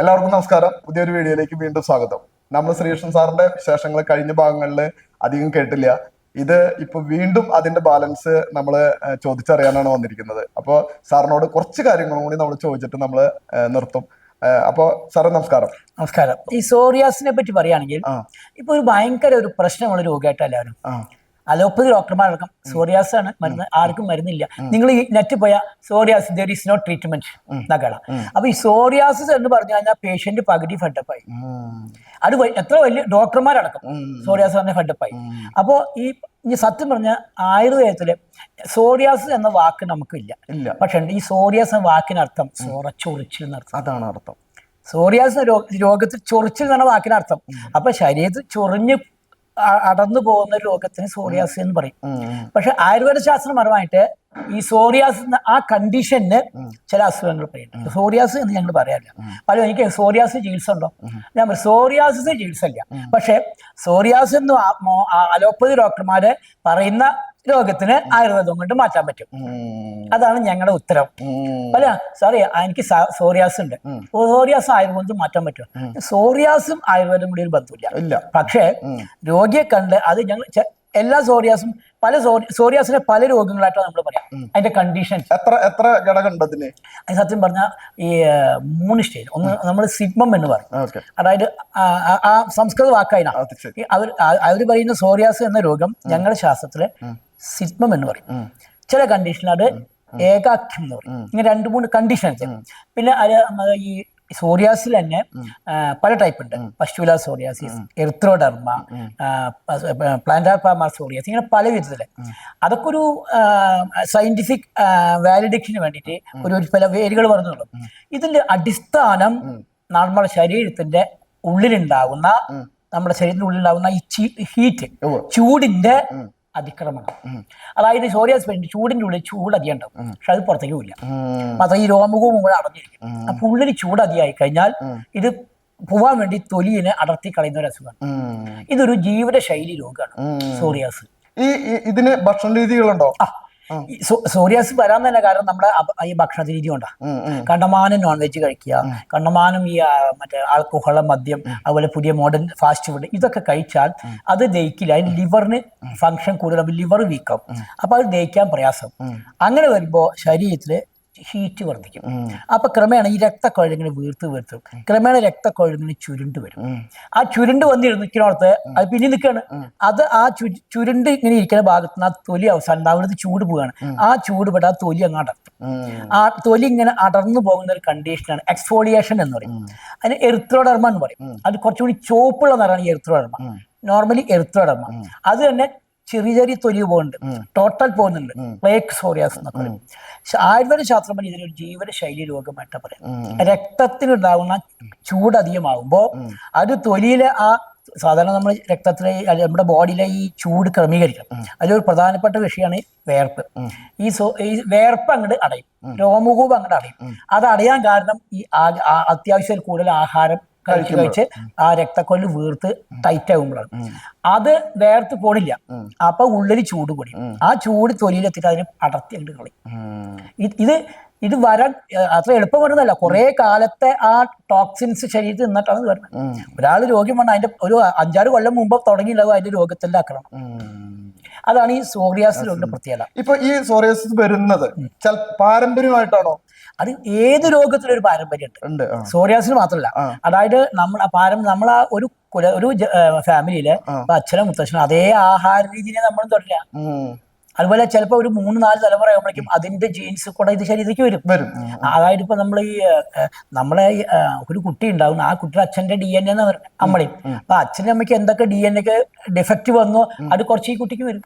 എല്ലാവർക്കും നമസ്കാരം. പുതിയൊരു വീഡിയോയിലേക്ക് വീണ്ടും സ്വാഗതം. നമ്മൾ ശ്രീകൃഷ്ണൻ സാറിന്റെ വിശേഷങ്ങൾ കഴിഞ്ഞ ഭാഗങ്ങളിൽ അധികം കേട്ടില്ല. ഇത് ഇപ്പൊ വീണ്ടും അതിന്റെ ബാലൻസ് നമ്മൾ ചോദിച്ചറിയാനാണ് വന്നിരിക്കുന്നത്. അപ്പോൾ സാറിനോട് കുറച്ച് കാര്യങ്ങളും കൂടി നമ്മൾ ചോദിച്ചിട്ട് നമ്മൾ നിർത്തും. അപ്പോ സാറേ നമസ്കാരം. നമസ്കാരം. ഈ സോറിയാസിനെ പറ്റി പറയുകയാണെങ്കിൽ ഇപ്പൊ ഒരു ഭയങ്കര ഒരു പ്രശ്നമുള്ള രോഗമായിട്ട് എല്ലാവരും അലോപ്പതി ഡോക്ടർമാരടക്കം സോറിയാസ് ആണ് മരുന്ന് ആർക്കും മരുന്നില്ല. നിങ്ങൾ ഈ നെറ്റ് പോയ psoriasis there is no treatment എന്നൊക്കെയാണ് അപ്പൊ ഈ സോറിയാസിസ് എന്ന് പറഞ്ഞു കഴിഞ്ഞാൽ പേഷ്യന്റ് പകുതി ഫെഡപ്പായി. അത് എത്ര വലിയ ഡോക്ടർമാരടക്കം. സോറിയാസ് പറഞ്ഞ ഫെഡപ്പായി. അപ്പോൾ ഈ സത്യം പറഞ്ഞ ആയുർവേദത്തിൽ സോറിയാസ് എന്ന വാക്ക് നമുക്കില്ല. ഇല്ല. പക്ഷെ ഈ സോറിയാസ് എന്ന വാക്കിനർത്ഥം സോറച്ചൊറിച്ചിൽ എന്നർത്ഥം അതാണ് അർത്ഥം. സോറിയാസ് രോഗത്തിൽ ചൊറിച്ചിൽ എന്ന വാക്കിനർത്ഥം അപ്പൊ ശരീരത്തിൽ ചൊറിഞ്ഞ് അടർന്നു പോകുന്ന ഒരു രോഗത്തിന് സോറിയാസ് എന്ന് പറയും. പക്ഷെ ആയുർവേദ ശാസ്ത്രപരമായിട്ട് ഈ സോറിയാസ് ആ കണ്ടീഷന് ചില അസുഖങ്ങൾ പറയുന്നുണ്ട്. സോറിയാസ് എന്ന് ഞങ്ങൾ പറയാറില്ല. പല എനിക്ക് സോറിയാസ് ചികിത്സ ഉണ്ടോ? ഞാൻ പറയും, സോറിയാസിന് ചികിത്സ ഇല്ല പക്ഷെ സോറിയാസ് എന്ന് അലോപ്പതി ഡോക്ടർമാര് പറയുന്ന രോഗത്തിന് ആയുർവേദം കൊണ്ട് മാറ്റാൻ പറ്റും. അതാണ് ഞങ്ങളുടെ ഉത്തരം. അല്ല സോറി എനിക്ക് സോറിയാസ് ഉണ്ട് സോറിയാസ് ആയുർവേദം മാറ്റാൻ പറ്റും സോറിയാസും ആയുർവേദം കൂടി ഒരു ബന്ധമില്ല പക്ഷേ രോഗിയെ കണ്ട് അത് ഞങ്ങൾ എല്ലാ സോറിയാസും പല സോറി സോറിയാസിനെ പല രോഗങ്ങളായിട്ടാണ് നമ്മൾ പറയാം. അതിന്റെ കണ്ടീഷൻ എത്ര എത്ര ഘടകമുണ്ട് അതിന്? സത്യം പറഞ്ഞാൽ ഈ മൂന്ന് സ്റ്റേജ് ഒന്ന് നമ്മൾ സിഗ്മം എന്ന് പറയും. അതായത് ആ സംസ്കൃത വാക്കായന. അത് അവർ അവർ പറയുന്ന സോറിയാസ് എന്ന രോഗം ഞങ്ങളുടെ ശാസ്ത്രത്തിൽ സിഗ്മം എന്ന് പറയും. ചില കണ്ടീഷനിൽ അത് ഏകാഖ്യം എന്ന് പറയും. ഇങ്ങനെ രണ്ട് മൂന്ന് കണ്ടീഷൻ പിന്നെ അത് ഈ സോറിയാസിൽ തന്നെ പല ടൈപ്പ് ഉണ്ട്. പസ്റ്റുല സോറിയാസിസ് എർത്രോഡർമ പ്ലാന്റാർപാമ സോറിയാസ് ഇങ്ങനെ പല വിധത്തിൽ. അതൊക്കെ ഒരു സയന്റിഫിക് വാലിഡിക്ഷന് വേണ്ടിയിട്ട് ഒരു പല വേരുകൾ പറഞ്ഞുള്ളൂ ഇതിന്റെ അടിസ്ഥാനം നമ്മുടെ ശരീരത്തിന്റെ ഉള്ളിലുണ്ടാകുന്ന നമ്മുടെ ശരീരത്തിന്റെ ഉള്ളിലുണ്ടാകുന്ന ഈ ഹീറ്റ് ചൂടിന്റെ അതിക്രമണം. അതായത് സോറിയാസ് പേഷ്യന്റ് ചൂടിന്റെ ഉള്ളിൽ ചൂട് അധികം ഉണ്ടാവും പക്ഷെ അത് പുറത്തേക്ക് പോവില്ല മാത്രം ഈ രോമകവും കൂടെ അടഞ്ഞിരിക്കും. അപ്പൊ ഉള്ളിൽ ചൂട് അധികമായി കഴിഞ്ഞാൽ ഇത് പോവാൻ വേണ്ടി തൊലിയിനെ അടർത്തി കളയുന്ന ഒരു അസുഖമാണ്. ഇതൊരു ജീവിതശൈലി രോഗമാണ് സോറിയാസ്. ഈ ഇതിന് ഭക്ഷണ രീതികളുണ്ടോ ആ സോറിയാസ് വരാൻ തന്നെ കാരണം നമ്മുടെ ഈ ഭക്ഷണ രീതി കൊണ്ടാണ്. കണ്ടമാനം നോൺ വെജ് കഴിക്കുക കണ്ടമാനം ഈ മറ്റേ ആൾക്കോഹോള മദ്യം അതുപോലെ പുതിയ മോഡേൺ ഫാസ്റ്റ് ഫുഡ് ഇതൊക്കെ കഴിച്ചാൽ അത് ദഹിക്കില്ല. അതിന് ലിവറിന് ഫങ്ഷൻ കൂടുതൽ ലിവർ വീക്കാവും അപ്പൊ അത് ദഹിക്കാൻ പ്രയാസം. അങ്ങനെ വരുമ്പോൾ ശരീരത്തിൽ ഹീറ്റ് വർദ്ധിക്കും. അപ്പൊ ക്രമേണ ഈ രക്തക്കൊഴലിങ്ങനെ വീർത്ത് വീർത്ത് ക്രമേണ രക്തക്കൊഴലിങ്ങനെ ചുരുണ്ട് വരും. ആ ചുരുണ്ട് വന്നിരുന്ന് നിൽക്കുന്നിടത്ത് അത് പിന്നെ നിൽക്കുകയാണ് അത് ആ ചുരുണ്ട് ഇങ്ങനെ ഇരിക്കുന്ന ഭാഗത്ത് നിന്ന് ആ തൊലി അവസാനം അവിടുത്തെ ചൂട് പോവുകയാണ് ആ ചൂട് പെട്ട് ആ തൊലി അങ്ങ് അടർത്തും. ആ തൊലി ഇങ്ങനെ അടർന്നു പോകുന്ന ഒരു കണ്ടീഷനാണ് എക്സ്ഫോളിയേഷൻ എന്ന് പറയും. അതിന് എർത്രോഡർമ എന്ന് പറയും. അത് കുറച്ചുകൂടി ചോപ്പുള്ള നിറമാണ് ഈ എറിത്രോഡർമ നോർമലി എറിത്രോഡർമ അത് തന്നെ ചെറിയ ചെറിയ തൊലി പോകുന്നുണ്ട്. ടോട്ടൽ പോകുന്നുണ്ട്. പ്ലേക്ക് സോറിയാസ് എന്നൊക്കെ പറയും. ആയുർവേദ ശാസ്ത്രം പറഞ്ഞ ഇതിനൊരു ജീവനശൈലി രോഗമായിട്ടാണ് പറയാം രക്തത്തിനുണ്ടാവുന്ന ചൂട് അധികമാകുമ്പോൾ അത് തൊലിയിലെ ആ സാധാരണ നമ്മൾ രക്തത്തിലെ നമ്മുടെ ബോഡിയിലെ ഈ ചൂട് ക്രമീകരിക്കണം. അതിലൊരു പ്രധാനപ്പെട്ട വിഷയമാണ് വേർപ്പ്. ഈ സോ ഈ വേർപ്പ് അങ്ങോട്ട് അടയും. രോമകൂപം അങ്ങോട്ട് അടയും. അത് അടയാൻ കാരണം ഈ അത്യാവശ്യം കൂടുതൽ ആഹാരം കഴിച്ച് കഴിച്ച് ആ രക്തക്കൊല്ല് വീർത്ത് ടൈറ്റ് ആകുമ്പോഴാണ് അത് വേർത്ത് പോണില്ല. അപ്പൊ ഉള്ളിൽ ചൂട് കൂടി. ആ ചൂട് തൊലിയിലെത്തിട്ട് അതിനെ അടർത്തി അങ്ങോട്ട് കളി ഇത് ഇത് വരാൻ അത്ര എളുപ്പം വരുന്നതല്ല കുറെ കാലത്തെ ആ ടോക്സിൻസ് ശരീരത്തിൽ നിന്നിട്ടാണ് വരുന്നത്. ഒരാൾ രോഗ്യം വന്നാൽ അതിന്റെ ഒരു അഞ്ചാറ് കൊല്ലം മുമ്പ് തുടങ്ങിയിട്ടുണ്ടാവും അതിന്റെ രോഗത്തിന്റെ ആക്രമണം. അതാണ് ഈ സോറിയാസിലുള്ള പ്രത്യേകത. ഇപ്പൊ ഈ സോറിയാസിസ് വരുന്നത് പാരമ്പര്യമായിട്ടാണോ? അത് ഏത് രോഗത്തിലും ഒരു പാരമ്പര്യമുണ്ട്. ഉണ്ട് സോറിയാസിന് മാത്രമല്ല. അതായത് നമ്മൾ പാരം നമ്മൾ ആ ഒരു കുല ഒരു ഫാമിലിയിലെ അച്ഛനും മുത്തച്ഛനും അതേ ആഹാര രീതിയെ നമ്മൾ തുടരില്ല ഉം. അതുപോലെ ചിലപ്പോൾ ഒരു മൂന്ന് നാല് തലമുറ ആകുമ്പോഴേക്കും അതിന്റെ ജീൻസ് കൂടെ ഇത് ശരീരത്തിലേക്ക് വരും. വരും. അതായത് ഇപ്പൊ നമ്മൾ ഈ നമ്മളെ ഒരു കുട്ടി ഉണ്ടാവും ആ കുട്ടിയുടെ അച്ഛന്റെ ഡി എൻ എന്ന് പറയും അമ്മളെയും അപ്പൊ അച്ഛനും അമ്മയ്ക്ക് എന്തൊക്കെ ഡി എൻ എക്ക് ഡിഫക്റ്റ് വന്നോ അത് കുറച്ച് ഈ കുട്ടിക്ക് വരും.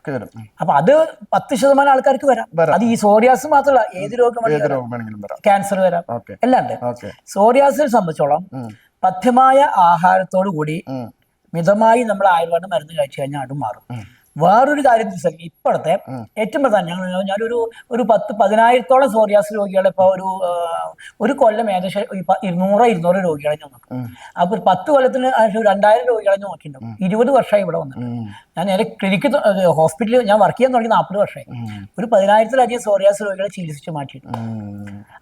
അപ്പൊ അത് പത്ത് ശതമാനം ആൾക്കാർക്ക് വരാം. അത് ഈ സോറിയാസ് മാത്രമല്ല ഏത് രോഗം ക്യാൻസർ വരാം. എല്ലാണ്ട് സോറിയാസിനെ സംബന്ധിച്ചോളം പഥ്യമായ ആഹാരത്തോടു കൂടി മിതമായി നമ്മൾ ആയുർവേദ മരുന്ന് കഴിച്ചു കഴിഞ്ഞാൽ അത് മാറും. വേറൊരു കാര്യം എന്ന് വെച്ചാൽ ഇപ്പോഴത്തെ ഏറ്റവും പ്രധാനം ഞങ്ങൾ ഞാനൊരു ഒരു പത്ത് പതിനായിരത്തോളം സോറിയാസ് രോഗികളെ ഇപ്പോൾ ഒരു ഒരു കൊല്ലം ഏകദേശം ഇരുന്നൂറോ ഇരുന്നൂറ് രോഗികളെ ഞാൻ നോക്കും. അപ്പൊ ഒരു പത്ത് കൊല്ലത്തിന് രണ്ടായിരം രോഗികളെ ഞാൻ നോക്കിയിട്ടുണ്ടാവും ഇരുപത് വർഷമായി ഇവിടെ വന്നിട്ട്. ഞാൻ നേരെ ക്ലിനിക്ക് ഹോസ്പിറ്റലിൽ ഞാൻ വർക്ക് ചെയ്യാൻ തുടങ്ങി നാൽപ്പത് വർഷമായി. ഒരു പതിനായിരത്തിലധികം സോറിയാസ് രോഗികളെ ചികിത്സിച്ച് മാറ്റിയിട്ടുണ്ട്.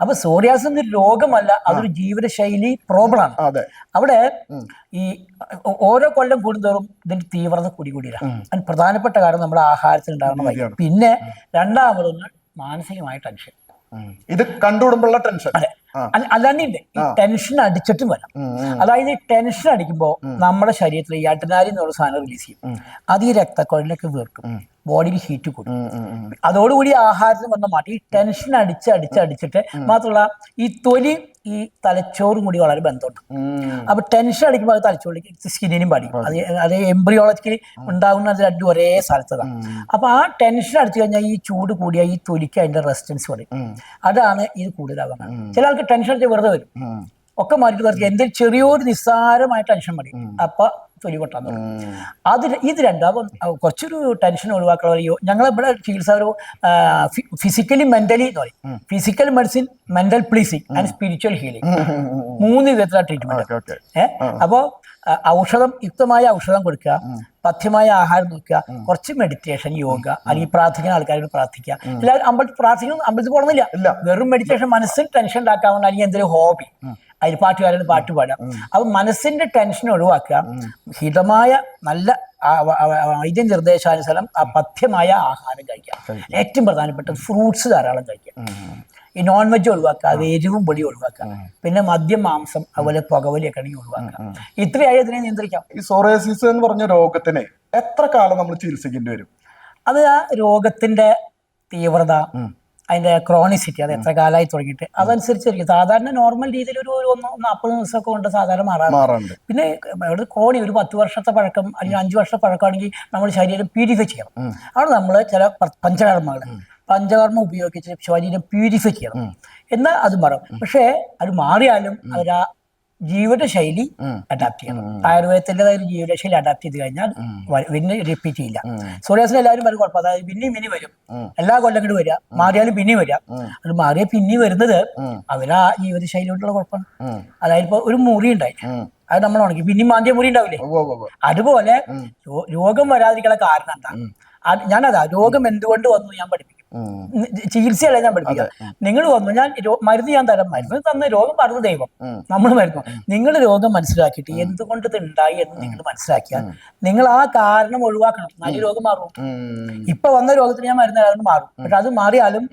അപ്പൊ സോറിയാസ് എന്നൊരു രോഗമല്ല അതൊരു ജീവിതശൈലി പ്രോബ്ലമാണ് ആണ്. അവിടെ ഈ ഓരോ കൊല്ലം കൂടുന്തോറും ഇതിന്റെ തീവ്രത കൂടി കൂടിയില്ല അതിന് പ്രധാനപ്പെട്ട കാര്യം നമ്മുടെ ആഹാരത്തിൽ ഉണ്ടാകുന്ന പിന്നെ രണ്ടാമതൊന്ന് മാനസികമായ ടെൻഷൻ. ഇത് കണ്ടുവിടുമ്പോഴുള്ള ടെൻഷൻ. അതെ. അല്ല- അല്ലാണ്ട് ഈ ടെൻഷൻ അടിച്ചിട്ടും വരാം അതായത് ഈ ടെൻഷൻ അടിക്കുമ്പോൾ നമ്മുടെ ശരീരത്തിൽ ഈ അഡ്രിനാലിൻ എന്നുള്ള സാധനം റിലീസ് ചെയ്യും. അത് ഈ രക്തക്കുഴലിനൊക്കെ വീർക്കും. ബോഡിയിൽ ഹീറ്റ് കൂടും. അതോടുകൂടി ആഹാരത്തിന് വന്ന മാറ്റി. ഈ ടെൻഷൻ അടിച്ച് അടിച്ച് അടിച്ചിട്ട് മാത്രമല്ല ഈ തൊലി ഈ തലച്ചോറും കൂടി വളരെ ബന്ധമുണ്ട്. അപ്പൊ ടെൻഷൻ അടിക്കുമ്പോൾ അത് തലച്ചോറിലേക്ക് സ്കിന്നിനും പഠിക്കും അത് അത് എംബ്രിയോളജിക്കലി ഉണ്ടാകുന്ന അത് രണ്ടും ഒരേ സ്ഥലത്തതാണ് അപ്പൊ ആ ടെൻഷൻ അടിച്ചു കഴിഞ്ഞാൽ ഈ ചൂട് കൂടിയ ഈ തൊലിക്ക് അതിന്റെ റെസിസ്റ്റൻസ് പറയും അതാണ് ഇത് കൂടുതലാകുന്നത് ചില ആൾക്ക് ടെൻഷൻ അടിച്ച് വെറുതെ വരും. ഒക്കെ മാറ്റിട്ട് കുറച്ച് എന്തെങ്കിലും ചെറിയൊരു നിസ്സാരമായ ടെൻഷൻ മതി. അപ്പൊ തൊലി പൊട്ടാൻ തുടങ്ങും അത് ഇത് രണ്ടും അപ്പം അഹ് കുറച്ചൊരു ടെൻഷൻ ഒഴിവാക്കാനുള്ള ഞങ്ങൾ ഇവിടെ ചികിത്സ ഒരു ഫിസിക്കലി മെന്റലി എന്ന് പറയും. Physical medicine mental pleasing and spiritual healing മൂന്ന് വിധത്തിലുള്ള ട്രീറ്റ്മെന്റ് ഏഹ് അപ്പോ ഔഷധം യുക്തമായ ഔഷധം കൊടുക്കുക പഥ്യമായ ആഹാരം നോക്കുക കുറച്ച് മെഡിറ്റേഷൻ യോഗ അല്ലെങ്കിൽ പ്രാർത്ഥിക്കുന്ന ആൾക്കാരോട് പ്രാർത്ഥിക്കുക. എല്ലാവരും അമ്പലത്തിൽ പ്രാർത്ഥിക്കുന്നു അമ്പലത്തിൽ പോകണമെന്നില്ല. വെറും മെഡിറ്റേഷൻ മനസ്സിൽ ടെൻഷൻ ഉണ്ടാക്കാവുന്ന അല്ലെങ്കിൽ എന്തൊരു ഹോബി അതിൽ പാട്ടുകാരുടെ പാട്ട് പാടാം. അപ്പൊ മനസ്സിന്റെ ടെൻഷൻ ഒഴിവാക്കുക. ഹിതമായ നല്ല വൈദ്യ നിർദ്ദേശാനുസരണം ആ പഥ്യമായ ആഹാരം കഴിക്കുക. ഏറ്റവും പ്രധാനപ്പെട്ട ഫ്രൂട്ട്സ് ധാരാളം കഴിക്കുക. ഈ നോൺ വെജ് ഒഴിവാക്കുക അത് എരിവും പൊടി ഒഴിവാക്കുക. പിന്നെ മദ്യം മാംസം അതുപോലെ പുകവലിയൊക്കെ ആണെങ്കിൽ ഒഴിവാക്കുക. ഇത്രയായി അതിനെ നിയന്ത്രിക്കാം. ഈ സോറേസിസ് എന്ന് പറഞ്ഞ രോഗത്തിനെ എത്ര കാലം നമ്മൾ ചികിത്സിക്കേണ്ടി വരും? അത് ആ രോഗത്തിന്റെ തീവ്രത അതിന്റെ ക്രോണിസിറ്റി അത് എത്ര കാലമായി തുടങ്ങിയിട്ട്. അതനുസരിച്ചിരിക്കും. സാധാരണ നോർമൽ രീതിയിൽ ഒരു ഒന്ന് നാൽപ്പത് ദിവസമൊക്കെ കൊണ്ട് സാധാരണ മാറാറ് മാറാറുണ്ട്. പിന്നെ ഇവിടെ ക്രോണി ഒരു പത്ത് വർഷത്തെ പഴക്കം അല്ലെങ്കിൽ അഞ്ച് വർഷത്തെ പഴക്കമാണെങ്കിൽ നമ്മൾ ശരീരം പ്യൂരിഫൈ ചെയ്യണം. അവിടെ നമ്മൾ ചില പഞ്ചകർമ്മകൾ പഞ്ചകർമ്മങ്ങൾ. പഞ്ചകർമ്മ ഉപയോഗിച്ച് ശരീരം പ്യൂരിഫൈ ചെയ്യണം. എന്നാൽ അത് മാറും. പക്ഷേ അത് മാറിയാലും അവരാ ജീവിതശൈലി അഡാപ്റ്റ് ചെയ്യണം. ആയുർവേദത്തിന്റെതായ ഒരു ജീവിതശൈലി അഡാപ്റ്റ് ചെയ്ത് കഴിഞ്ഞാൽ പിന്നെ റിപ്പീറ്റ് ചെയ്യില്ല. സോറിയാസിന് എല്ലാവരും പറയും കുഴപ്പം അതായത് പിന്നെയും മിനി വരും. എല്ലാ കൊല്ലം കൂടി വരിക മാറിയാലും പിന്നെയും വരിക അത് മാറിയ പിന്നെ വരുന്നത് അവരാ ജീവിതശൈലിയോടുള്ള കുഴപ്പമാണ്. അതായത് ഇപ്പൊ ഒരു മുറി ഉണ്ടായി. അത് നമ്മൾ ഉണക്കി. പിന്നെയും മാന്തിയ മുറി ഉണ്ടാവില്ലേ. അതുപോലെ രോഗം വരാതിരിക്കാനുള്ള കാരണം എന്താ? ഞാൻ ഞാനതാ രോഗം എന്തുകൊണ്ട് വന്നു ഞാൻ പഠിപ്പിക്കും. ചികിത്സയല്ല ഞാൻ പഠിപ്പിക്കുക നിങ്ങൾ വന്നു. ഞാൻ മരുന്ന് ഞാൻ തരാം. മരുന്ന് തന്ന രോഗം പറഞ്ഞു ദൈവം. നമ്മൾ മരുന്ന്. നിങ്ങൾ രോഗം മനസ്സിലാക്കിയിട്ട് എന്തുകൊണ്ട് ഇത് ഉണ്ടായി എന്ന് നിങ്ങൾ മനസ്സിലാക്കിയാൽ നിങ്ങൾ ആ കാരണം ഒഴിവാക്കണം. നല്ല രോഗം മാറും. ഇപ്പൊ വന്ന രോഗത്തിന് ഞാൻ മരുന്ന് മാറും. പക്ഷെ അത് മാറിയാലും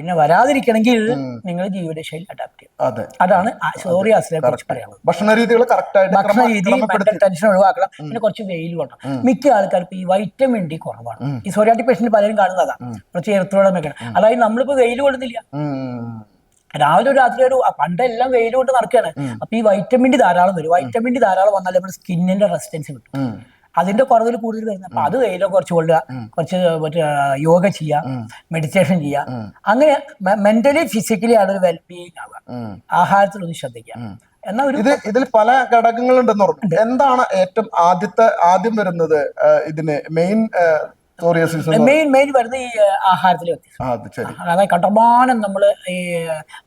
പിന്നെ വരാതിരിക്കണമെങ്കിൽ നിങ്ങൾ ജീവിതശൈലി അഡാപ്റ്റ് ചെയ്യും അതെ. അതാണ് സോറിയാസിനെ കുറിച്ച് പറയാനുള്ളത്. ഭക്ഷണ രീതികൾ ഭക്ഷണ രീതി ടെൻഷൻ ഒഴിവാക്കണം. പിന്നെ കുറച്ച് വെയിൽ വേണം മിക്ക ആൾക്കാർക്ക് ഈ വൈറ്റമിൻ ഡി കുറവാണ്. ഈ സോറിയാറ്റിക് പേഷ്യന്റ് പലരും കാണുന്നതാ. കുറച്ച് എറുത്തോളം അതായത് നമ്മളിപ്പോ വെയിൽ കൊള്ളുന്നില്ല. രാവിലെ ഒരു രാത്രി ഒരു പണ്ടെല്ലാം വെയിൽ കൊണ്ട് നടക്കുകയാണ്. അപ്പൊ ഈ വൈറ്റമിൻ ഡി ധാരാളം വരും. വൈറ്റമിൻ ഡി ധാരാളം വന്നാൽ നമ്മുടെ സ്കിന്നിന്റെ റെസിസ്റ്റൻസ് കിട്ടും. അതിന്റെ കുറവിൽ കൂടുതൽ വരുന്നത് അപ്പൊ അത് കയ്യിലോ കുറച്ച് കൊള്ളുക. കുറച്ച് മറ്റേ യോഗ ചെയ്യുക മെഡിറ്റേഷൻ ചെയ്യുക അങ്ങനെ മെന്റലി ഫിസിക്കലി ആണ് ഒരു വെൽബീയിങ് ആവുക. ആഹാരത്തിൽ ഒന്ന് ശ്രദ്ധിക്കുക. എന്നാ ഒരു ഇത് ഇതിൽ പല ഘടകങ്ങളുണ്ടെന്ന് പറഞ്ഞു എന്താണ് ഏറ്റവും ആദ്യത്തെ ആദ്യം വരുന്നത് ഇതിന് മെയിൻ മെയിൻ മെയിൻ വരുന്ന ഈ ആഹാരത്തിലെ വ്യത്യാസം. അതായത് കട്ടമാനം നമ്മൾ ഈ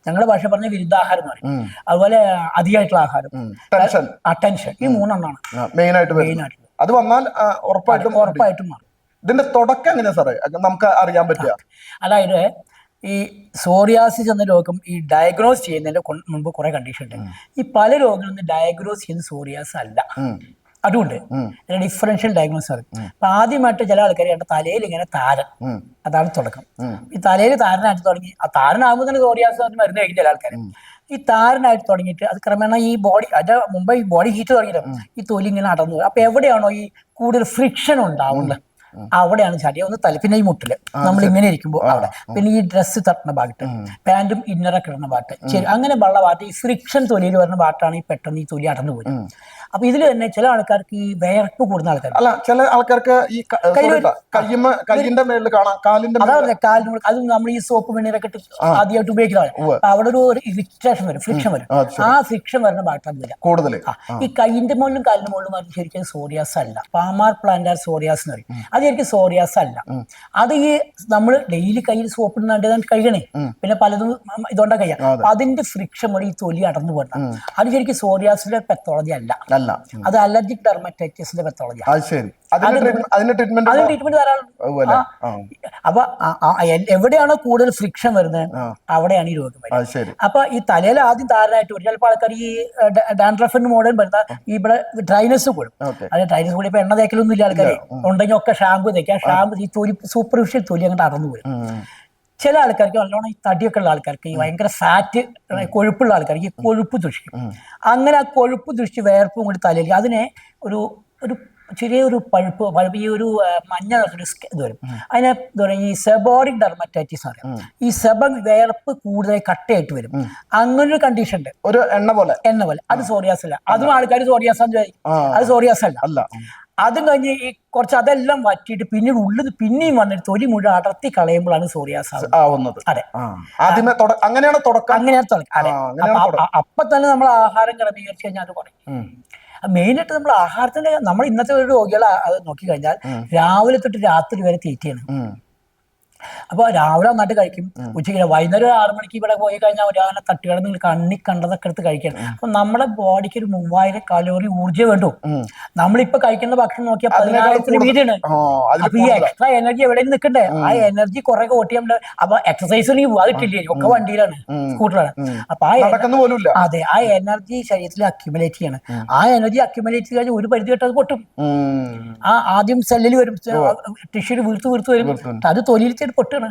ഞങ്ങളുടെ ഭാഷ പറഞ്ഞ വിരുദ്ധാഹാരം എന്ന് പറയും. അതുപോലെ അധികമായിട്ടുള്ള ആഹാരം. ടെൻഷൻ അറ്റൻഷൻ ഈ മൂന്നെണ്ണമാണ് മെയിൻ ആയിട്ട് മെയിൻ വരുന്നത് ആയിട്ടുള്ളത് അത് വന്നാൽ ഉറപ്പായിട്ടും ഉറപ്പായിട്ടും മാറും. ഇതിന്റെ തുടക്കം എങ്ങനെയാ സാറേ? നമുക്ക് അറിയാൻ പറ്റുക. അതായത് ഈ സോറിയാസിസ് എന്ന രോഗം ഈ ഡയഗ്നോസ് ചെയ്യുന്നതിന്റെ മുമ്പ് കുറെ കണ്ടീഷൻ ഉണ്ട്. ഈ പല രോഗങ്ങളും ഡയഗ്നോസ് ചെയ്യുന്ന സോറിയാസ് അല്ല. അതുകൊണ്ട് ഡിഫറൻഷ്യൽ ഡയഗ്നോസ് ആണ്. അപ്പൊ ആദ്യമായിട്ട് ചില ആൾക്കാർ കണ്ട തലയിൽ ഇങ്ങനെ താരൻ. അതാണ് തുടക്കം. ഈ തലയിൽ താരനായിട്ട് തുടങ്ങി ആ താരനാകുമ്പോൾ തന്നെ സോറിയാസ് മരുന്ന് കഴിക്കും ചില ആൾക്കാർ ഈ താരനായിട്ട് തുടങ്ങിയിട്ട് അത് ക്രമേണ ഈ ബോഡി അത് മുമ്പ് ഈ ബോഡി ഹീറ്റ് തുടങ്ങിയിട്ട് ഈ തൊലി ഇങ്ങനെ അടന്നു. അപ്പൊ എവിടെയാണോ ഈ കൂടുതൽ ഫ്രിക്ഷൻ ഉണ്ടാവുന്നത് അവിടെയാണ് ചാടി. ഒന്ന് തല പിന്നെ ഈ മുട്ടിൽ നമ്മൾ ഇങ്ങനെ ഇരിക്കുമ്പോൾ അവിടെ. പിന്നെ ഈ ഡ്രസ്സ് തട്ടുന്ന ഭാഗത്ത് പാന്റും ഇന്നറൊക്കെ ഇടുന്ന ഭാഗത്ത്. ശരി അങ്ങനെ ഉള്ള ഭാഗത്ത് ഈ ഫ്രിക്ഷൻ തൊലിയിൽ വരുന്ന ഭാഗത്താണ് ഈ പെട്ടെന്ന് ഈ തൊലി അടന്നു പോയി അപ്പൊ ഇതിൽ തന്നെ ചില ആൾക്കാർക്ക് ഈ വിയർപ്പ് കൂടുന്ന ആൾക്കാർ അല്ല ചില ആൾക്കാർക്ക് ഈ കയ്യിന്റെ മേളിൽ കാണാം കാലിന്റെ കാലിന് അത് നമ്മൾ ഈ സോപ്പ് വെണ്ണീരൊക്കെ ഇട്ട് ആദ്യമായിട്ട് ഉപയോഗിക്കുന്നതാണ്. അവിടെ ഒരു ഇറിറ്റേഷൻ വരും ഫ്രിക്ഷൻ വരും. ആ ഫ്രിക്ഷൻ വരുന്ന ഭാഗത്താണ് വരിക കൂടുതൽ ഈ കൈയിന്റെ മുകളിലും കാലിന്റെ മുകളിലും ശരിക്കും സോറിയാസ് അല്ല. പാമാർ പ്ലാന്റാർ സോറിയാസ് എന്ന് പറയും. അത് ശരിക്കും സോറിയാസ് അല്ല അത് ഈ നമ്മൾ ഡെയിലി കയ്യിൽ സോപ്പ് ഇടുന്നുണ്ട് കഴുകണേ പിന്നെ പലതും ഇതുകൊണ്ടാ കഴിയാം അപ്പൊ അതിന്റെ ഫ്രിക്ഷൻ വഴി ഈ തൊലി അടർന്നു പോകണം അത് ശരിക്കും സോറിയാസിന്റെ പെത്തോളജി അല്ല. അത് അലർജിക് ഡെർമറ്റൈറ്റിസിന്റെ പെത്തോളജി അത് അതിന് ട്രീറ്റ്മെന്റ് ധാരാളം അപ്പൊ എവിടെയാണോ കൂടുതൽ ഫ്രിക്ഷൻ വരുന്നത് അവിടെയാണ് ഈ രോഗം വരുന്നത്. അപ്പൊ ഈ തലയിൽ ആദ്യം താരനായിട്ട് വരും ചിലപ്പോൾ ആൾക്കാർ ഈ ഡാൻഡ്രഫിന് മോഡൽ വരുന്ന ഈ ഇവിടെ ഡ്രൈനസ് കൂടും. അതായത് അത് ഡ്രൈനസ് കൂടി ഇപ്പൊ എണ്ണ തേക്കലൊന്നും ഇല്ല ആൾക്കാർ ഉണ്ടെങ്കിൽ ഒക്കെ ഷാമ്പു തേക്കാം ഷാമ്പു ഈ തൊലി സൂപ്പർഫിഷ്യൽ തൊലി അങ്ങോട്ട് അടന്നു വരും ചില ആൾക്കാർക്ക് നല്ലോണം ഈ തടിയൊക്കെ ഉള്ള ആൾക്കാർക്ക് ഈ ഭയങ്കര ഫാറ്റ് കൊഴുപ്പുള്ള ആൾക്കാർക്ക് ഈ കൊഴുപ്പ് ദുഷിക്കും അങ്ങനെ ആ കൊഴുപ്പ് ദുഷിച്ച് വേർപ്പും കൂടി തലയിൽ. അതിനെ ഒരു ഒരു ചെറിയൊരു പഴുപ്പ് പഴുപ്പ് ഈ ഒരു മഞ്ഞ ഒരു ഇത് വരും. അതിനെ തുടങ്ങി സെബോറിക് ഡെർമറ്റൈറ്റിസ് പറയും. ഈ സെബ വേർപ്പ് കൂടുതലായി കട്ടയായിട്ട് വരും. അങ്ങനെ ഒരു കണ്ടീഷൻ ഉണ്ട്. ഒരു എണ്ണ പോലെ. എണ്ണ പോലെ. അത് സോറിയാസ് അല്ല. അതും ആൾക്കാർ സോറിയാസ് എന്ന്. അത് സോറിയാസ് അല്ല. അതും കഴിഞ്ഞ് ഈ കുറച്ച് അതെല്ലാം വറ്റിയിട്ട് പിന്നീട് ഉള്ളിൽ പിന്നെയും വന്നിട്ട് തൊലി മുഴുവൻ അടർത്തി കളയുമ്പോഴാണ് സോറിയാസ് ആവുന്നത്. അതെ. ആദ്യമേ അങ്ങനെയാണ് തുടക്കം? അങ്ങനെയാണ് തുടക്കം. അതെ. അപ്പൊ തന്നെ നമ്മൾ ആഹാരം ക്രമീകരിച്ച് കഴിഞ്ഞാൽ അത് കുറയും. മെയിനായിട്ട് നമ്മൾ ആഹാരത്തിന്റെ നമ്മൾ ഇന്നത്തെ ഒരു രോഗികളെ നോക്കിക്കഴിഞ്ഞാൽ രാവിലെ തൊട്ട് രാത്രി വരെ തീറ്റയാണ്. ഉം. അപ്പൊ രാവിലെ നന്നായിട്ട് കഴിക്കും. ഉച്ചയ്ക്ക് വൈകുന്നേരം ഒരു ആറ് മണിക്ക് ഇവിടെ പോയി കഴിഞ്ഞാൽ തട്ടുകിടന്ന് നിങ്ങൾ കണ്ണി കണ്ടതൊക്കെ എടുത്ത് കഴിക്കണം. അപ്പൊ നമ്മുടെ ബോഡിക്ക് ഒരു മൂവായിരം കലോറി ഊർജം വേണ്ടു. നമ്മളിപ്പോ കഴിക്കുന്ന ഭക്ഷണം നോക്കിയാൽ പതിനായിരത്തിന് വീതിയാണ് അപ്പൊ ഈ എക്സ്ട്രാ എനർജി എവിടെ നിൽക്കണ്ടേ ആ എനർജി കുറെ നമ്മുടെ അപ്പൊ എക്സസൈസിന് അത് കിട്ടില്ലേ? ഒക്കെ വണ്ടിയിലാണ് സ്കൂട്ടറാണ് അപ്പൊ ആ അതെ ആ എനർജി ശരീരത്തിൽ അക്യുമുലേറ്റ് ചെയ്യണം. ആ എനർജി അക്യുമുലേറ്റ് ചെയ്ത് കഴിഞ്ഞാൽ ഒരു പരിധി തൊട്ട് അത് പൊട്ടും. ആ ആദ്യം സെല്ലിൽ വരും ടിഷ്യൂൽ വീർത്ത് വീർത്ത് വരും. അത് തൊലിയിൽ പൊട്ടാണ്.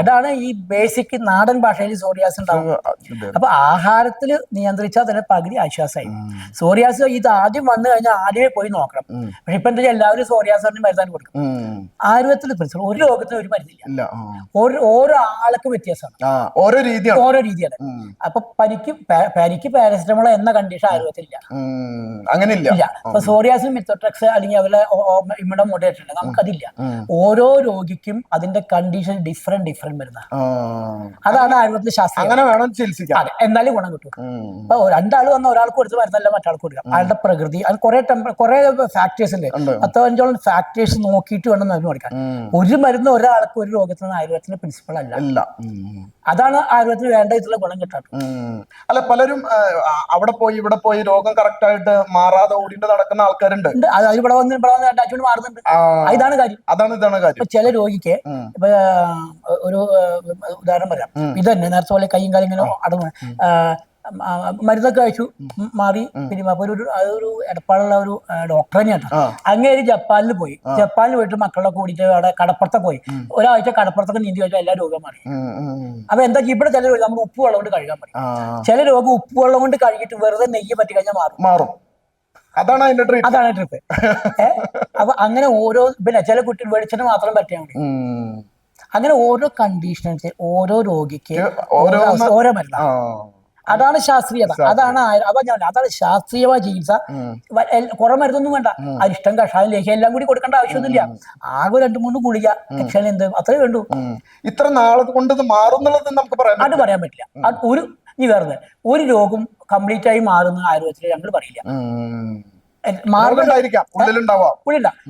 അതാണ് ഈ ബേസിക് നാടൻ ഭാഷയിൽ സോറിയാസ് ഉണ്ടാവും ഇത്. അപ്പൊ ആഹാരത്തിൽ നിയന്ത്രിച്ചാൽ തന്നെ പകുതി ആശ്വാസമായി. സോറിയാസ് ഇത് ആദ്യം വന്നു കഴിഞ്ഞാൽ ആദ്യമേ പോയി നോക്കണം. പക്ഷെ ഇപ്പൊ എന്താ എല്ലാവരും സോറിയാസിന് മരുന്നാണ് കൊടുക്കും. ആയുർവേദത്തിൽ പ്രശ്നം. ഒരു രോഗത്തിന് ഒരു മരുന്നില്ല. ഓരോ ആൾക്കും വ്യത്യാസമാണ്. ഓരോ രീതിയാണ്. ഓരോ രീതിയാണ്. അപ്പൊ പനിക്ക് പനിക്ക് പാരസിറ്റമോൾ എന്ന കണ്ടീഷൻ ആയുർവേദത്തിലില്ല. അങ്ങനെ ഇല്ല. ഇപ്പൊ സോറിയാസിന് മിത്തോട്രക്സ് അല്ലെങ്കിൽ അവരുടെ ഇമ്മടെ മോഡേറ്റ് ഉണ്ട്. നമുക്കതില്ല. ഓരോ രോഗിക്കും അതിന്റെ കണ്ടീഷൻ ഡിഫറെന്റ് ഡിഫറെന്റ് വരുന്ന അതാണ് ആയുർവേദത്തിൽ ശാസ്ത്രം അങ്ങനെ വേണം അതെ എന്നാലും ഗുണം കിട്ടും. അപ്പൊ രണ്ടാൾ വന്ന ഒരാൾക്ക് കൊടുത്ത് മരുന്നല്ല മറ്റാൾക്ക് കൊടുക്കാം അയാളുടെ പ്രകൃതി അത് കുറെ കുറെ ഫാക്ടേഴ്സ് ഉണ്ട്. പത്തോ അഞ്ചോളം ഫാക്ടേഴ്സ് നോക്കിയിട്ട് വേണം മരുന്ന് കൊടുക്കാൻ. ഒരു മരുന്ന് ഒരാൾക്ക് ഒരു രോഗത്തിന് ആയുർവേദത്തിന്റെ പ്രിൻസിപ്പൾ അല്ല. അതാണ് ആയുർവേദത്തിന് വേണ്ട ഇതിലുള്ള ഗുണം കിട്ടാറ് അല്ല പലരും അവിടെ പോയി ഇവിടെ പോയി രോഗം കറക്റ്റ് ആയിട്ട് മാറാതെ ഓടിന്റെ നടക്കുന്ന ആൾക്കാരുണ്ട്. അതിവിടെ ഇവിടെ വന്ന് ഇവിടെ വന്ന് അറ്റാച്ച്മെന്റ് മാറുന്നുണ്ട്. ഇതാണ് കാര്യം. അതാണ് ഇതാണ് കാര്യം. ചില രോഗിക്ക് ഇപ്പൊ ഒരു ഉദാഹരണം പറയാം. ഇത് തന്നെ നേരത്തെ പോലെ കൈയും കാലും ഇങ്ങനെ അടങ്ങും. മരുന്നൊക്കെ കഴിച്ചു മാറി പിന്നെ അപ്പൊ ഒരു അതൊരു എടപ്പാടുള്ള ഒരു ഡോക്ടർ തന്നെയാണ് അങ്ങനെ ജപ്പാനിൽ പോയി. ജപ്പാനിൽ പോയിട്ട് മക്കളെ കൂടിയിട്ട് അവിടെ കടപ്പുറത്തൊക്കെ പോയി. ഒരാഴ്ച കടപ്പുറത്തൊക്കെ നീന്തി വെച്ചാൽ എല്ലാ രോഗം മാറി. അപ്പൊ എന്താ ഇവിടെ ചില രോഗം നമ്മൾ ഉപ്പ് വെള്ളം കൊണ്ട് കഴുകാൻ പറ്റും. ചില രോഗം ഉപ്പ് വെള്ളം കൊണ്ട് കഴുകിയിട്ട് വെറുതെ നെയ്യ് പറ്റി കഴിഞ്ഞാൽ മാറും. മാറും. അതാണ് അതിന്റെ ട്രിപ്പ് അതാണ് ട്രിപ്പ് അപ്പൊ അങ്ങനെ ഓരോ പിന്നെ ചില കുട്ടി വെളിച്ചെണ്ണ മാത്രം പറ്റിയാൽ മതി. അങ്ങനെ ഓരോ കണ്ടീഷൻസ് ഓരോ രോഗിക്ക് ഓരോ ഓരോ അതാണ് ശാസ്ത്രീയത. അതാണ് അപ്പൊ ഞാൻ അതാണ് ശാസ്ത്രീയമായ ചികിത്സ. കുറെ മരുന്നൊന്നും വേണ്ട. അരിഷ്ടം കഷായം ലേഹ്യം എല്ലാം കൂടി കൊടുക്കേണ്ട ആവശ്യമൊന്നുമില്ല. ആകെ രണ്ടു മൂന്ന് ഗുളിക ലക്ഷണം എന്ത് അത്രേ വേണ്ടു. ഇത്ര നാളെ കൊണ്ട് മാറുന്നുള്ളത് നമുക്ക് പറയാം അത് പറയാൻ പറ്റില്ല. ഒരു ഈ വേറെ ഒരു രോഗം കംപ്ലീറ്റ് ആയി മാറുന്ന ആയുർവേദത്തിൽ ഞങ്ങൾ പറയില്ല. മാറുന്നുണ്ടായിരിക്കാം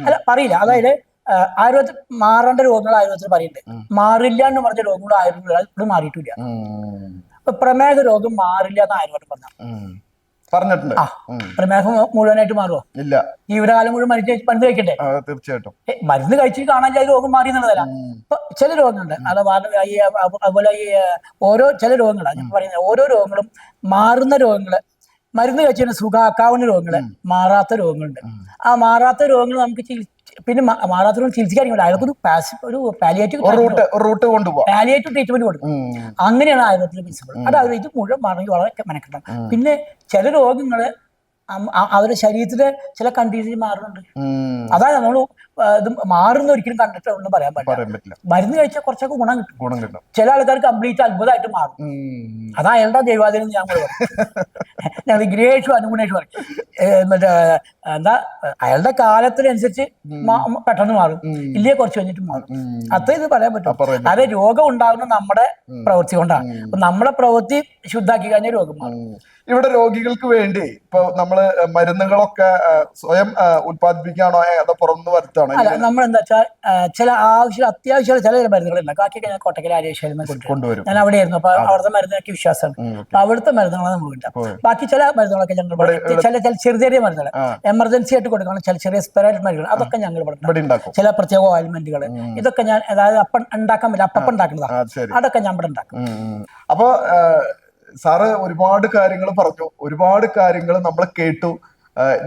അല്ല പറയില്ല. അതായത് ആയുർവേദത്തിൽ മാറേണ്ട രോഗങ്ങൾ ആയുർവേദത്തിൽ പറയുന്നുണ്ട്. മാറില്ല എന്ന് പറഞ്ഞ രോഗങ്ങൾ ആയുർവേദം ഇപ്പോഴും മാറിയിട്ടില്ല. അപ്പൊ പ്രമേഹ രോഗം മാറില്ല എന്ന് ആയുർവേദം പറഞ്ഞു പറഞ്ഞിട്ടുണ്ട്. പ്രമേഹം മുഴുവനായിട്ട് മാറുമോ ഇല്ല. ജീവിതകാലം മുഴുവൻ മരുന്ന് മരുന്ന് കഴിക്കട്ടെ? തീർച്ചയായിട്ടും. മരുന്ന് കഴിച്ച് കാണാൻ ചില രോഗം മാറി എന്നുള്ളതല്ല. ചില രോഗങ്ങളുണ്ട്. അഥവാ ഈ അതുപോലെ ഈ ഓരോ ചില രോഗങ്ങളാണ്. ഞാൻ പറയുന്നത് ഓരോ രോഗങ്ങളും മാറുന്ന രോഗങ്ങൾ മരുന്ന് കഴിച്ചതിന് സുഖാക്കാവുന്ന രോഗങ്ങൾ മാറാത്ത രോഗങ്ങളുണ്ട്. ആ മാറാത്ത രോഗങ്ങൾ നമുക്ക് ചികിത്സ പിന്നെ മാറാത്തവരോട് ചികിത്സ കാര്യങ്ങൾ അയാൾക്കൊരു ഒരു palliative route route palliative treatment കൊടുക്കും. അങ്ങനെയാണ് ആയുർവേദത്തിലെ പ്രിൻസിപ്പിൾ അത് ആയുർവേദം മുഴുവൻ മാറണമെങ്കിൽ വളരെ മെനക്കെട്ടാണ്. പിന്നെ ചില രോഗങ്ങൾ അവരുടെ ശരീരത്തിലെ ചില കണ്ടീഷൻ മാറുന്നുണ്ട്. അതാണ് നമ്മൾ ഇത് മാറുന്ന ഒരിക്കലും കണ്ടിട്ട് ഒന്നും പറയാൻ പറ്റില്ല. മരുന്ന് കഴിച്ചാൽ കുറച്ചൊക്കെ ഗുണം കിട്ടും. ഗുണം കിട്ടും. ചില ആൾക്കാർ കംപ്ലീറ്റ് അത്ഭുതമായിട്ട് മാറും. അതാ അയാളുടെ ദൈവാധീനം ഞാൻ പറയും. ഞങ്ങൾ ഗ്രേഷു അനുഗുണേഷു പറയും. മറ്റേ എന്താ അയാളുടെ കാലത്തിനനുസരിച്ച് പെട്ടെന്ന് മാറും. ഇല്ലേ കുറച്ച് കഴിഞ്ഞിട്ട് മാറും. അത്ര ഇത് പറയാൻ പറ്റും. അത് അതെ രോഗം ഉണ്ടാകുന്ന നമ്മുടെ പ്രവൃത്തി കൊണ്ടാണ്. നമ്മുടെ പ്രവൃത്തി ശുദ്ധാക്കി കഴിഞ്ഞാൽ രോഗം മാറും. ഇവിടെ രോഗികൾക്ക് വേണ്ടി ഇപ്പൊ നമ്മൾ മരുന്നുകളൊക്കെ സ്വയം ഉത്പാദിപ്പിക്കാണോ ഉത്പാദിപ്പിക്കുകയാണോ അതോ പുറത്തുനിന്ന് വരുത്താണോ അല്ല നമ്മൾ എന്താ വെച്ചാൽ ചില ആവശ്യം അത്യാവശ്യമുള്ള ചില ചില മരുന്നുകളുണ്ട്. ബാക്കിയൊക്കെ ഞാൻ കോട്ടക്കൽ ആര്യേശ്വരം കൊണ്ടുവരും. ഞാൻ അവിടെ ആയിരുന്നു അപ്പൊ അവിടുത്തെ മരുന്നൊക്കെ വിശ്വാസമാണ്. അപ്പൊ അവിടുത്തെ മരുന്നുകളാണ് നമ്മൾ കിട്ടുക. ബാക്കി ചില മരുന്നുകളൊക്കെ ഞങ്ങൾ ചില ചില ചെറിയ ചെറിയ മരുന്നുകൾ എമർജൻസി ആയിട്ട് കൊടുക്കണം. ചില ചെറിയ സ്പെറൈറ്റ് മരുന്നുകൾ അതൊക്കെ ഞങ്ങൾ ഇവിടെ. ചില പ്രത്യേക ഓയിൽമെന്റുകൾ ഇതൊക്കെ ഞാൻ അതായത് അപ്പം ഉണ്ടാക്കാൻ പറ്റില്ല. അപ്പം ഉണ്ടാക്കുന്നതാണ് അതൊക്കെ ഞാൻ ഇവിടെ ഉണ്ടാക്കും. അപ്പൊ സാറ് ഒരുപാട് കാര്യങ്ങൾ പറഞ്ഞു. ഒരുപാട് കാര്യങ്ങൾ നമ്മൾ കേട്ടു.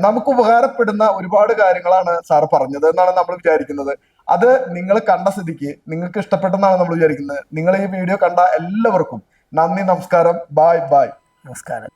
നമുക്ക് ഉപകാരപ്പെടുന്ന ഒരുപാട് കാര്യങ്ങളാണ് സാറ് പറഞ്ഞത് എന്നാണ് നമ്മൾ വിചാരിക്കുന്നത്. അത് നിങ്ങൾ കണ്ട സ്ഥിതിക്ക് നിങ്ങൾക്ക് ഇഷ്ടപ്പെട്ടെന്നാണ് നമ്മൾ വിചാരിക്കുന്നത്. നിങ്ങൾ ഈ വീഡിയോ കണ്ട എല്ലാവർക്കും നന്ദി നമസ്കാരം. Bye bye. നമസ്കാരം.